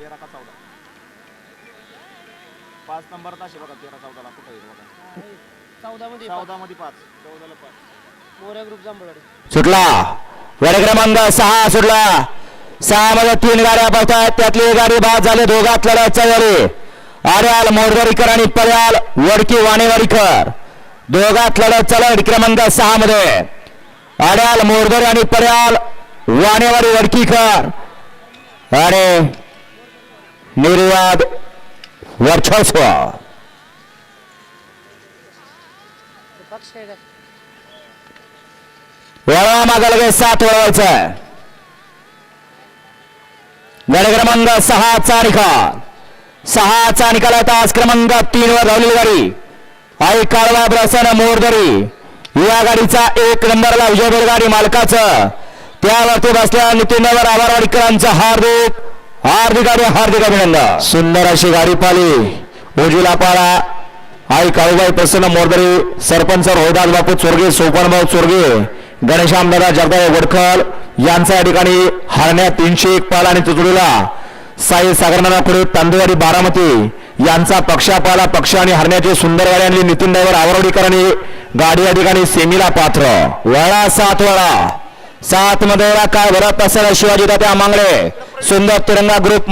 तेरा का चौदा. पाच नंबर ताशे बघा तेरा चौदाला कुठं आहे बघा. चौदा मध्ये चौदा मध्ये पाच. चौदाला पाच. मोऱ्या ग्रुप जांभळवाडी सुटला. गड क्रमांक सहा सुटला. सहा मध्ये तीन गाड्या पळतात त्यातली एक गाडी बाद झाली. दोघात लढत चालली आर्याल मोरदरीकर आणि पर्याल वडकी वाणेवाडीकर दोघात लढत चालत क्रमांक सहा मध्ये आड्याल मोरदरी आणि पर्याल वाणेवाडी वडकीकर. आणि निर्वाद वर्चस्व. पक्ष वळवा मागा लगेच सात वळवायचं आहे गड क्रमांक सहाचा निकाल. सहाचा निकाल आहे तास क्रमांक तीन वर धावलेली गाडी. आई काळवा ब्रसन मोरदरी. या गाडीचा एक नंबरला विजय गाडी मालकाचं. त्यावरती बसल्या नितीनवर आभारवाडीकरांचं हार्दिक हार्दिक आणि हार्दिक अभिनंदन. सुंदर अशी गाडी पाली उजवीला पाळा आई काळूबाई प्रसन्न मोरदरी सरपंच रोहिदास बापू चोरगे सोपनभाऊ चोरगे गणेशामदादा जगदाव वडखल यांचा या ठिकाणी हरण्या तीनशे एक पाला आणि तुतडीला साई सागरनाना पुढे तांदूळवाडी बारामती यांचा पक्षापाला पक्ष आणि हरण्याची सुंदर गाडी आणली. नितीन डायव्हर आवरवडीकर आणि गाडी या ठिकाणी सेमीला पात्र. वळा सात वळा. सात मध्ये काय? भरत असेल शिवाजी तात्या मांगडे. सुंदर तिरंगा ग्रुप